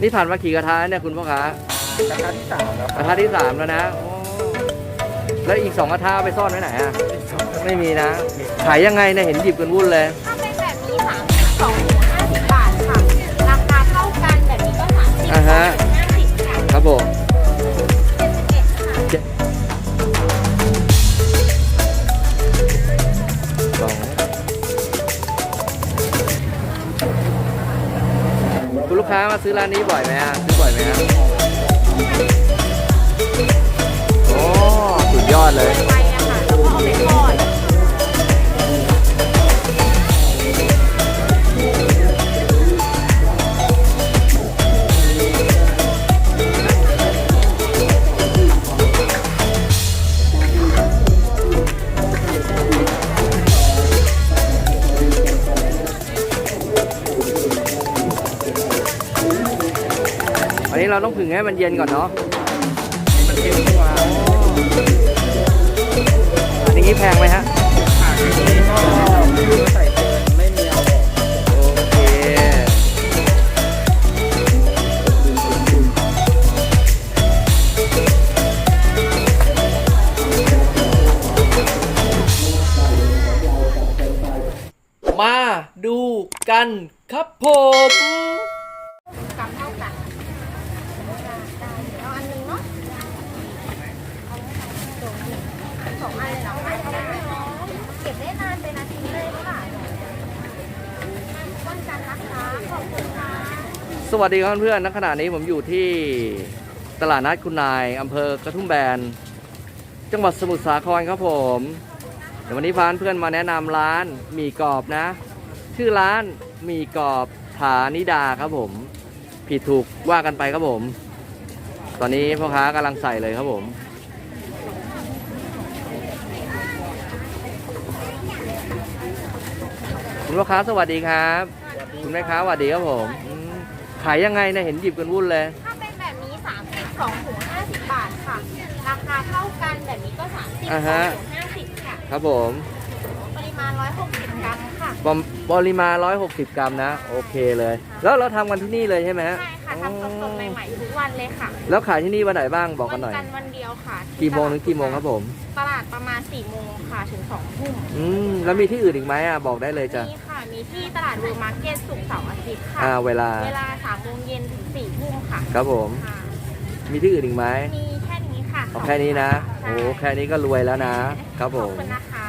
นี่ผ่านมากี่กระทะเนี่ยคุณพ่อค้ากระทะที่สามแล้วกระทะที่สามแล้วนะโอ้แล้วอีกสองกระทะเอาไปซ่อนไว้ไหนอะไม่มีนะขายยังไงเนี่ยเห็นหยิบกันวุ่นเลย ถ้าเป็นแบบนี้สามสิบสองถุงห้าสิบบาทค่ะราคาเท่ากันแบบนี้ก็สามสิบอ่าฮะห้าสิบค่ะ ครับผม มาซื้อร้านนี้บ่อยไหมฮะซื้อบ่อยไหมฮะ ให้มันเย็นก่อนเนาะมันเค็มกว่าอันนี้แพงไหมฮะขายอย่างนี้ก็ใส่ วัสดีครับเพื่อนๆณขณะนี้ผมอยู่ที่ตลาดนัดคุณนายอำเภอกระทุ่มแบน จังหวัดสมุทรสาครครับผม เดี๋ยววันนี้พาเพื่อนมาแนะนำร้านหมี่กรอบนะ ชื่อร้านหมี่กรอบฐานิดาครับผม ผิดถูกว่ากันไปครับผม ตอนนี้พ่อค้ากำลังใส่เลยครับผม คุณพ่อค้าสวัสดีครับ คุณแม่ค้าสวัสดีครับผมอืม ขายยังไงเนี่ยเห็นหยิบกันวุ่นเลย ถ้าเป็นแบบนี้สามสิบสองถุงห้าสิบบาทค่ะ ราคาเท่ากันแบบนี้ก็สามสิบอ่าสอฮะงถุงห้าสิบค่ะ ครับผมปริมาณร้อยหกสิบกรัมค่ะ ปริปริมาณ160 กรัมนะ โอเคเลย แล้วเราทำกันที่นี่เลยใช่ไหมฮะใช่ค่ะทำสดๆใหม่ๆทุกวันเลยค่ะแล้วขายที่นี่วันไหนบ้างบอกกันหน่อยวัจันทร์วันเดียวค่ะที่กี่โมงถึงตลาดกี่โมงครับผม ตลาดประมาณ4ี่โมงค่ะถึง2องทุ่มอืมแล้วมีที่อื่นอีกไหมอะบอกได้เลยจ้ะ มีค่ะมี ที่ตลาดเวอร์มาร์เก็ตสุกร์เสาร์อาทิตย์ค่ะ อ่าเวลา เวลา3ามโมงเย็นถึง4ี่ทุ่มค่ะครับผม ค่ะมีที่อื่นอีกไหมมีแค่นี้ค่ะเอาแค่นี้นะใช่โอ้แค่นี้ก็รวยแล้วนะ ครับผขอบม คุณนะคะ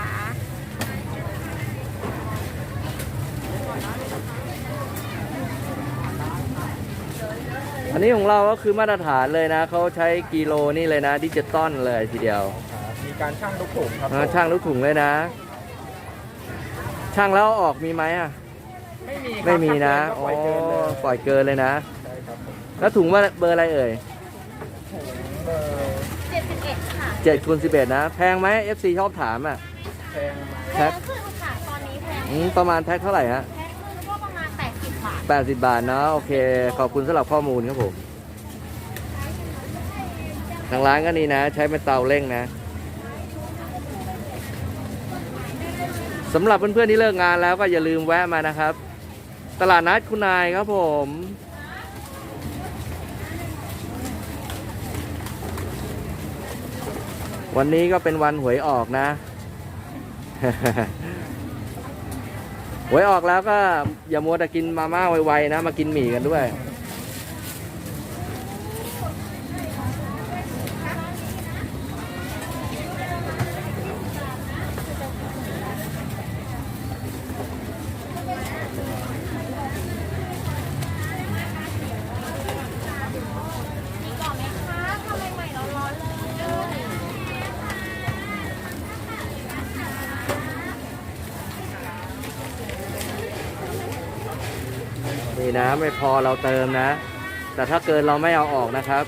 อันนี้ของเราก็คือมาตรฐานเลยนะ เขาใช้กิโลนี่เลยนะดิจิตอลเลยทีเดียวมีการช่างลูกถุงครับอ่าช่างลูกถุงเลยนะ ช่างแล้วเอาออกมีไหมอะ ไม่มีครับไม่มีนะถ้าโอ้เกินก็ปล่อยเกินเลยนะปล่อยเกินเลยใช่ครับผมแล้วถุงว่าเบอร์อะไรเอ่ยถุงเบอร์71 ค่ะเจ็ดคูณสิบเอ็ดนะ แพงไหม FC ชอบถามอะ แพงไหมแพ็คแพงขึ้นค่ะ ตอนนี้แพงอืมประมาณแพ็คเท่าไหร่ฮะ แพงขึ้นก็ประมาณ 80 บาทแปดสิบบาทเนาะโอเค ขอบคุณสำหรับข้อมูลครับผม ทางร้านก็นี่นะ ใช้เป็นเตาเร่งนะ สำหรับเพื่อนๆที่เลิกงานแล้วก็อย่าลืมแวะมานะครับ ตลาดนัดคุณนายครับผมวันนี้ก็เป็นวันหวยออกนะ หวยออกแล้วก็อย่ามัวแต่กินมาม่าไวๆนะ มากินหมี่กันด้วย นะ ไม่พอเราเติมนะ แต่ถ้าเกินเราไม่เอาออกนะครับ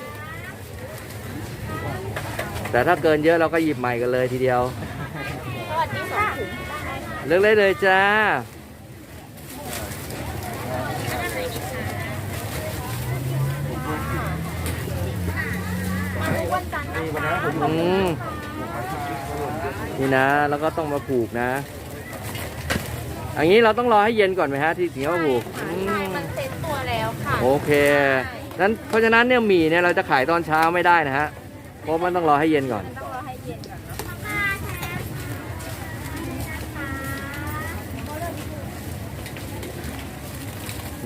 แต่ถ้าเกินเยอะเราก็หยิบใหม่กันเลยทีเดียวเลือกได้เลยจ้าอืมนี่นะ แล้วก็ต้องมาผูกนะ อันนี้เราต้องรอให้เย็นก่อนไหมฮะที่ถึงจะมาผูก โอเคนั้นเพราะฉะนั้นเนี่ยหมี่เนี่ยเราจะขายตอนเช้าไม่ได้นะฮะ เพราะมันต้องรอให้เย็นก่อน ต้องรอให้เย็นก่อน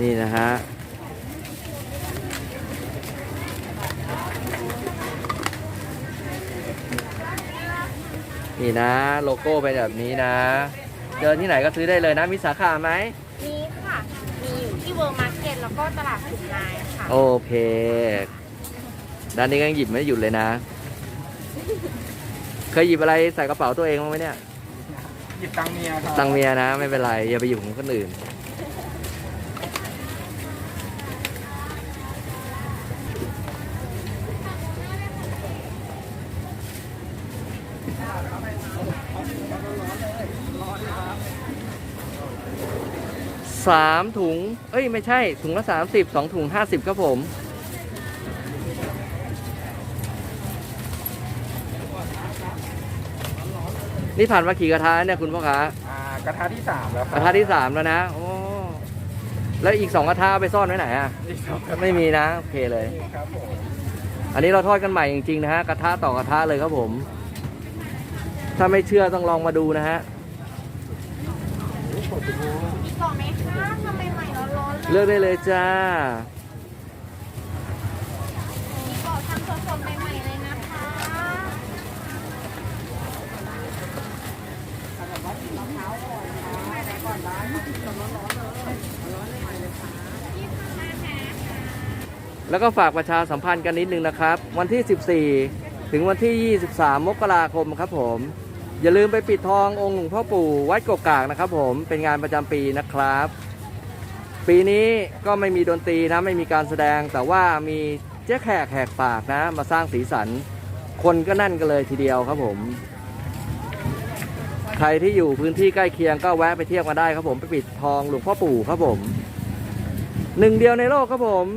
นี่นะฮะ นี่นะโลโก้เป็นแบบนี้นะ เดินที่ไหนก็ซื้อได้เลยนะ มีสาขาไหมมีค่ะ มีอยู่ที่เวิร์มาร์ แล้วก็ตลาดสุนายค่ะ โอเค ด้านนี้ก็ยังหยิบไม่หยุดเลยนะ เคยหยิบอะไรใส่กระเป๋าตัวเองบ้างไหมเนี่ย หยิบตังค์เมียครับตังเมียนะ ไม่เป็นไร อย่าไปหยิบของคนอื่น สามถุง เอ้ย ไม่ใช่ ถุงละสามสิบสองถุงห้าสิบครับผม นี่ผ่านมากี่กระทะเนี่ยคุณพ่อค้าอ่ากระทะที่สามแล้วคกรับระทะที่สามแล้วนะ โอ้ แล้วอีกสองกระทะเอาไปซ่อนไว้ไหนอะอีกสองกระทะไม่มีนะ โอเคเลย ครับผมอันนี้เราทอดกันใหม่จริงๆนะฮะ กระทะต่อกระทะเลยครับผม ถ้าไม่เชื่อต้องลองมาดูนะฮะ มีกล่องไหมคะทำใหม่ๆร้อนๆเลยเลือกได้เลยจ้า มีกล่องทำสดๆใหม่ๆเลยนะคะแล้วก็ฝากประชาสัมพันธ์กันนิดนึงนะครับ วันที่ 14 ถึงวันที่ 23 มกราคมครับผม อย่าลืมไปปิดทององค์หลวงพ่อปู่วัดกกากนะครับ ผมเป็นงานประจำปีนะครับ ปีนี้ก็ไม่มีดนตรีนะไม่มีการแสดง แต่ว่ามีเจ๊แขกแหกปากนะ มาสร้างสีสัน คนก็นั่นกันเลยทีเดียวครับผม ใครที่อยู่พื้นที่ใกล้เคียงก็แวะไปเที่ยวมาได้ครับผมไปปิดทองหลวงพ่อปู่ครับผมหนึ่งเดียวในโลกครับผม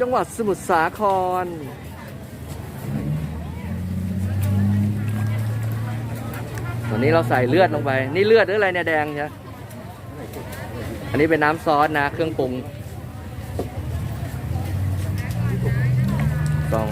จังหวัดสมุทรสาคร วันนี้เราใส่เลือดลงไป นี่เลือดหรืออะไรเนี่ยแดงใช่อันนี้เป็นน้ำซอสนะ เครื่องปรุงสอง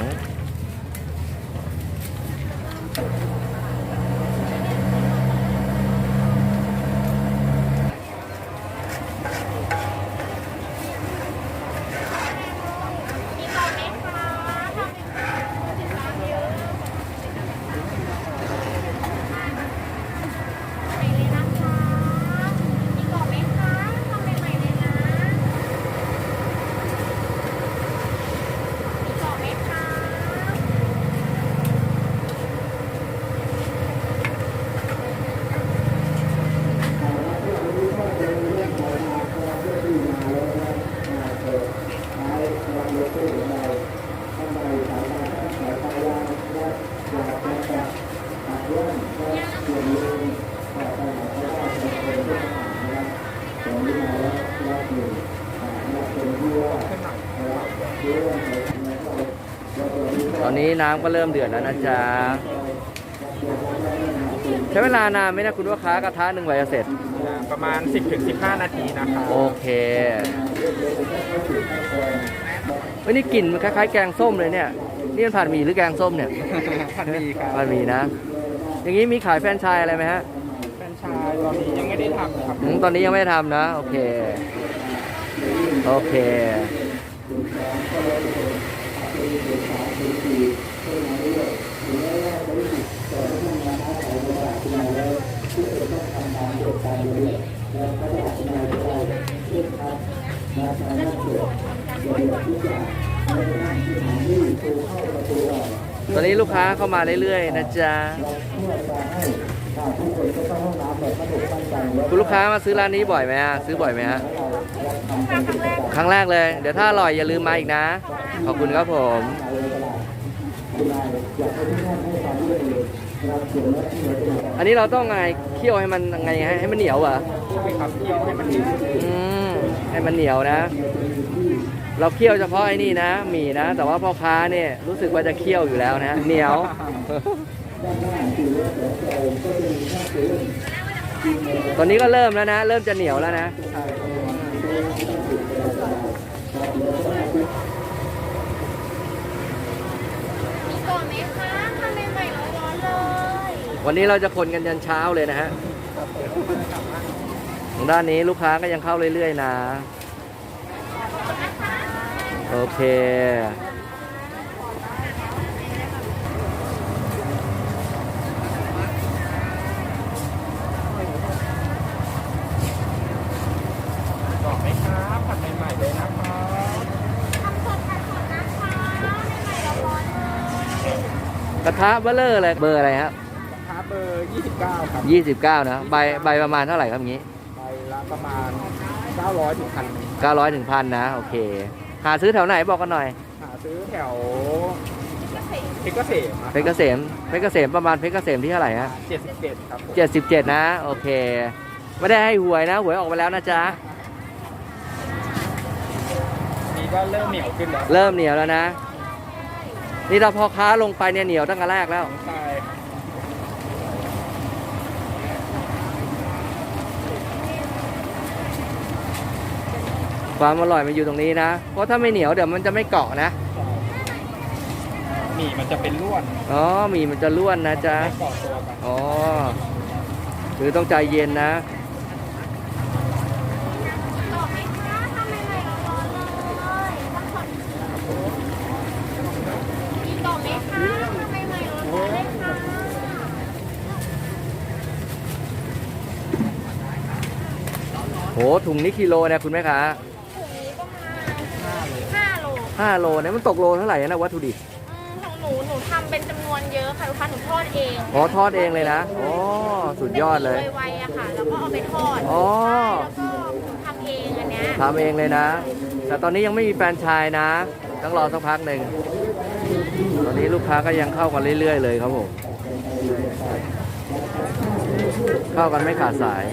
อนนี้น้ำก็เริ่มเดือดแล้วนะจ๊ะ ใช้เวลานานไหมนะคุณลูกค้ากระทะหนึ่งกว่าจะเสร็จอ่าประมาณ 10-15 นาทีนะครับโอเคเฮ้ยนี่กลิ่นมันคล้ายๆแกงส้มเลยเนี่ย นี่มันผัดหมี่หรือแกงส้มเนี่ย พันดีครับผัดหมี่นะ อย่างนี้มีขายแฟรนไชส์อะไรไหมฮะแฟรนไชายตอนนี้ยังไม่ได้ทำครับ อืมตอนนี้ยังไม่ทำนะ โอเค โอเค ตอนนี้ลูกค้าเข้ามาเรื่อยๆนะจ๊ะคุณลูกค้ามาซื้อร้านนี้บ่อยไหมฮะซื้อบ่อยไหมฮะครั้งแรกเลย เดี๋ยวถ้าอร่อยอย่าลืมมาอีกนะ ขอบคุณครับผมอันนี้เราต้องไงเคี่ยวให้มันไงฮะให้มันเหนียวเหรอใช่ครับเคี่ยวให้มันดีอืมให้มันเหนียวนะ เราเคี่ยวเฉพาะไอ้นี่นะหมี่นะ แต่ว่าพ่อค้าเนี่ยรู้สึกว่าจะเคี่ยวอยู่แล้วนะ เหนียวตอนนี้ก็เริ่มแล้วนะ เริ่มจะเหนียวแล้วนะ คะทำใหม่ๆร้อนเลยวันนี้เราจะคนกันยันเช้าเลยนะฮะด้านนี้ลูกค้าก็ยังเข้าเรื่อยๆนะ โอเค กระทะเบลเลอร์อะไรเบอร์อะไรฮะราคาเบอร์ 29 ครับยี่สิบเก้านะใบใบประมาณเท่าไหร่ครับอย่างนี้ ใบละประมาณ 900ถึงพันเก้าร้อยถึงพันนะ โอเค หาซื้อแถวไหนบอกกันหน่อย หาซื้อแถวเพชรเกษมเพชรเกษมเพชรเกษมประมาณเพชรเกษมที่เท่าไหร่ฮะ77 ครับผมเจ็ดสิบเจ็ดนะ โอเค ไม่ได้ให้หวยนะ หวยออกไปแล้วนะจ๊ะ นี่ก็เริ่มเหนียวขึ้นแล้ว เริ่มเหนียวแล้วนะ นี่ถ้าพ่อค้าลงไปเนี่ยเหนียวตั้งแต่แรกแล้วใช่ความอร่อยมันอยู่ตรงนี้นะ เพราะถ้าไม่เหนียวเดี๋ยวมันจะไม่เกาะนะหมี่มันจะเป็นร่วน อ๋อหมีมันจะล้วนนะจ๊ะไม่เกาะตัวกัน อ๋อคือต้องใจเย็นนะ กรอบไหมคะทำใหม่ๆร้อนๆเลยทำสดมีกรอบไหมคะทำใหม่ๆร้อนๆเลยค่ะ โห ถุงนี้กิโลนะคุณแม่ค้าถุงนี้ประมาณ5โลห้าโลเนี่ยมันตกโลเท่าไหร่นะวัตถุดิบอืมของหนูหนูทำเป็นจำนวนเยอะค่ะลูกค้าหนูทอดเองอ๋อทอดเองเลยนะอ๋อสุดยอดเลย ไวๆอะค่ะ แล้วก็เอาไปทอดอ๋อแล้วก็ทำเองอันเนี้ยทำเองเลยนะ แต่ตอนนี้ยังไม่มีแฟรนไชายนะ ต้องรอสักพักหนึ่ง ตอนนี้ลูกค้าก็ยังเข้ากันเรื่อยๆเลยครับผม เข้ากันไม่ขาดสาย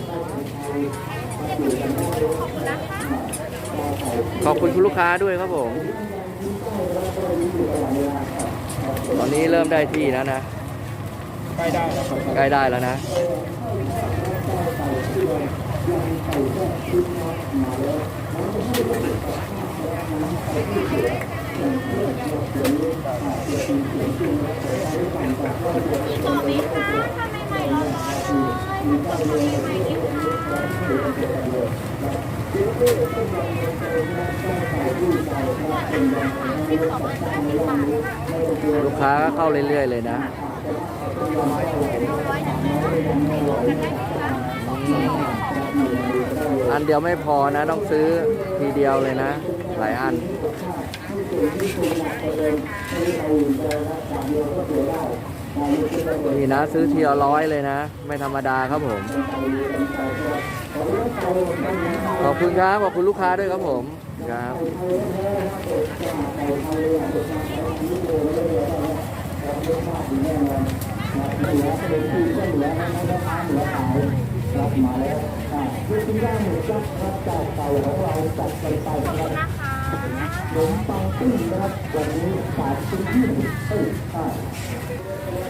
ขอบคุณคุณลูกค้าด้วยครับผม ตอนนี้เริ่มได้ที่แล้วนะ ใกล้ได้แล้วครับใกล้ได้แล้วนะ มีกรอบไหมคะทำใหม่ๆร้อนๆเลยทำสดๆใหม่ๆนี่ค่ะสิบสองอันห้าสิบบาทค่ะลูกค้าก็เข้าเรื่อย ๆ เลยนะร้อยหนึ่งเลยนะใส่รวมกันได้ไหมคะอันเดียวไม่พอนะต้องซื้อทีเดียวเลยนะ หลายอัน นี่นะซื้อทีละร้อยเลยนะ ไม่ธรรมดาครับผม ขอบคุณครับ ขอบคุณลูกค้าด้วยครับผมครับขอบคุณนะคะมีกรอบไหมคะทำใหม่ๆร้อนๆเลยมีกรอบใหม่ๆร้อนๆเลย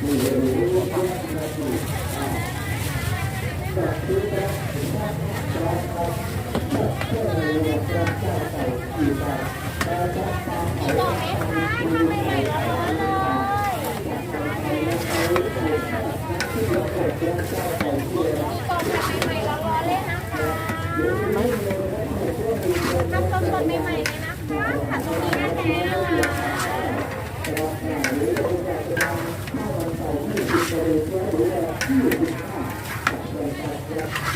ทำสดๆใหม่ๆเลยนะคะผัดตรงนี้นะคะ ต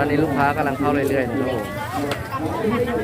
อนนี้ลูกค้ากำลังเข้าเรื่อยๆนะครับผม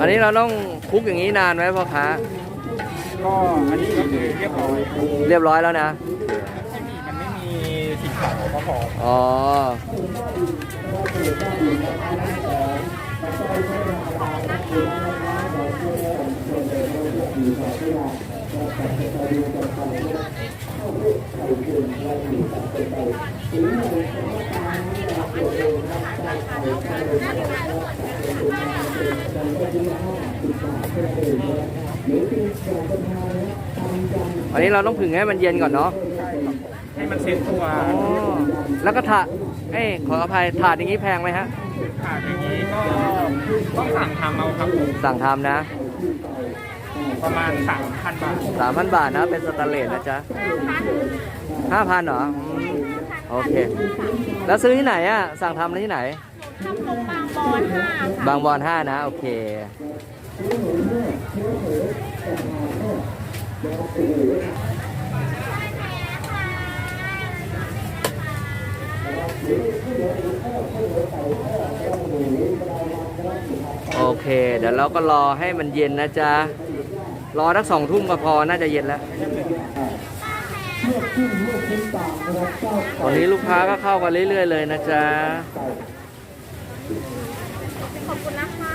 อันนี้เราต้องคลุกอย่างนี้นานไหมพ่อค้าก็อันนี้ก็คือเรียบร้อยเรียบร้อยแล้วนะไม่มีมันไม่มีสีขาวก็พออ๋อ อันนี้เราต้องผึ่งให้มันเย็นก่อนเนาะให้มันเซ็ตตัวอ๋อแล้วก็ถาดเอ้ยขออภัยถาดอย่างนี้แพงไหมฮะขาดอย่างนี้ก็ต้องสั่งทำเอาครับผมสั่งทำนะ ประมาณสามพันบาทสามพันบาทนะเป็นสแตนเลสนะจ๊ะห้าพันเหรออืมโอเค แล้วซื้อที่ไหนอะ สั่งทำที่ไหน ทำตรงบางบอนห้าค่ะบางบอนห้านะ โอเค โอเค เดี๋ยวเราก็รอให้มันเย็นนะจ๊ะ รอทักสองทุ่มก็พอน่าจะเย็นแล้ว ตอนนี้ลูกค้าก็เข้ากันเรื่อยๆเลยนะจ๊ะ ขอบคุณนะคะ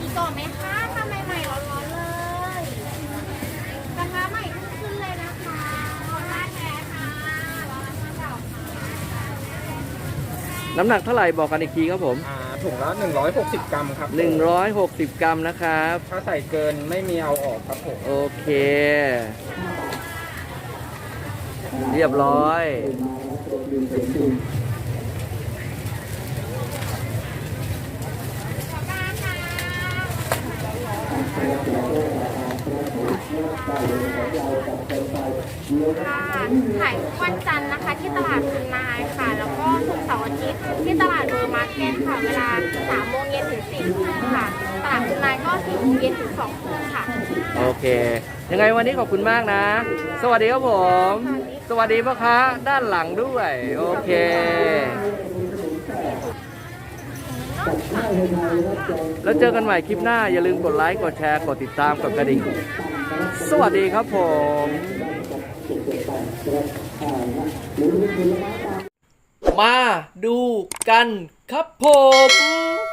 มีก่อนไหมคะทำใหม่ๆร้อนๆเลยกระทะใหม่เพิ่งขึ้นเลยนะคะร้านแท้ค่ะร้านเก่าค่ะน้ำหนักเท่าไหร่บอกกันอีกทีครับผม อ่า ถุงละ160 กรัมครับ160 กรัมนะครับ ถ้าใส่เกินไม่มีเอาออกครับผมโอเค เรียบร้อย ค่ะขายทุกวันจันทร์นะคะ ที่ตลาด เบอร์มาร์เก็ตค่ะ เวลา3โมงเย็นถึง4ทุ่มค่ะ ตลาดคุณนายก็4โมงเย็นถึง2ทุ่มค่ะ โอเค ยังไงวันนี้ขอบคุณมากนะ สวัสดีครับผม สวัสดีพ่อค้าด้านหลังด้วย โอเค แล้วเจอกันใหม่คลิปหน้า อย่าลืมกดไลค์ กดแชร์ กดติดตาม กดกระดิ่ง สวัสดีครับผมมาดูกัน ครับผม